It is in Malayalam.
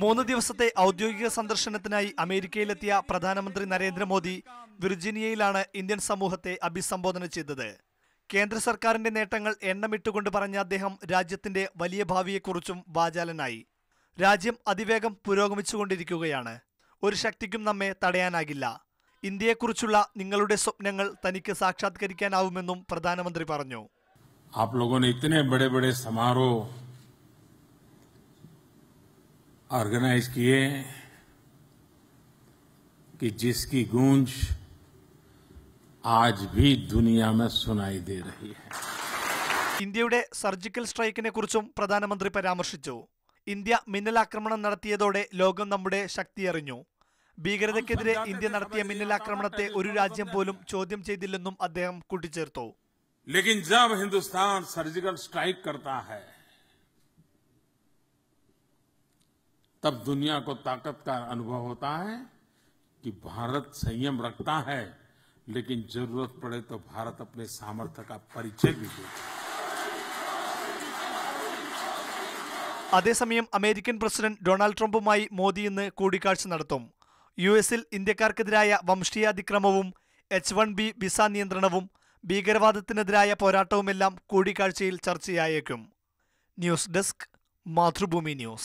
മൂന്ന് ദിവസത്തെ ഔദ്യോഗിക സന്ദർശനത്തിനായി അമേരിക്കയിലെത്തിയ പ്രധാനമന്ത്രി നരേന്ദ്രമോദി വിർജീനിയയിലാണ് ഇന്ത്യൻ സമൂഹത്തെ അഭിസംബോധന ചെയ്തത്. കേന്ദ്ര സർക്കാരിന്റെ നേട്ടങ്ങൾ എണ്ണമിട്ടുകൊണ്ട് പറഞ്ഞ അദ്ദേഹം രാജ്യത്തിന്റെ വലിയ ഭാവിയെക്കുറിച്ചും വാചാലനായി. രാജ്യം അതിവേഗം പുരോഗമിച്ചുകൊണ്ടിരിക്കുകയാണ്. ഒരു ശക്തിക്കും നമ്മെ തടയാനാകില്ല. ഇന്ത്യയെക്കുറിച്ചുള്ള നിങ്ങളുടെ സ്വപ്നങ്ങൾ തനിക്ക് സാക്ഷാത്കരിക്കാനാവുമെന്നും പ്രധാനമന്ത്രി പറഞ്ഞു. ആപ് ലോഗോ ഇത്തനെ ബഡെ ബഡെ സമാരോഹ് ऑर्गेनाइज किए कि जिसकी गूंज आज भी दुनिया में सुनाई दे रही है ഇന്ത്യയുടെ സർജിക്കൽ സ്ട്രൈക്കിനെ കുറിച്ചും പ്രധാനമന്ത്രി പരാമർശിച്ചു ഇന്ത്യ മിന്നലാക്രമണം നടത്തിയതോടെ ലോകം നമ്മുടെ ശക്തിയറിഞ്ഞു ഭീകരതയ്ക്കെതിരെ ഇന്ത്യ നടത്തിയ മിന്നലാക്രമണത്തെ ഒരു രാജ്യം പോലും ചോദ്യം ചെയ്തില്ലെന്നും അദ്ദേഹം കൂട്ടിച്ചേർത്തു लेकिन जब हिंदुस्तान सर्जिकल स्ट्राइक करता है तब दुनिया को ताकत का अनुभव होता है कि भारत संयम रखता है लेकिन जरूरत पड़े तो भारत अपने सामर्थ्य का परिचय भी देता है അതേസമയം അമേരിക്കൻ പ്രസിഡന്റ് ഡൊണാൾഡ് ട്രംപുമായി മോദി ഇന്ന് കൂടിക്കാഴ്ച നടത്തും യു എസിൽ ഇന്ത്യക്കാർക്കെതിരായ വംശീയാതിക്രമവും എച്ച് വൺ ബി വിസ നിയന്ത്രണവും ഭീകരവാദത്തിനെതിരായ പോരാട്ടവുമെല്ലാം കൂടിക്കാഴ്ചയിൽ ചർച്ചയായേക്കും ന്യൂസ് ഡെസ്ക് മാതൃഭൂമി ന്യൂസ്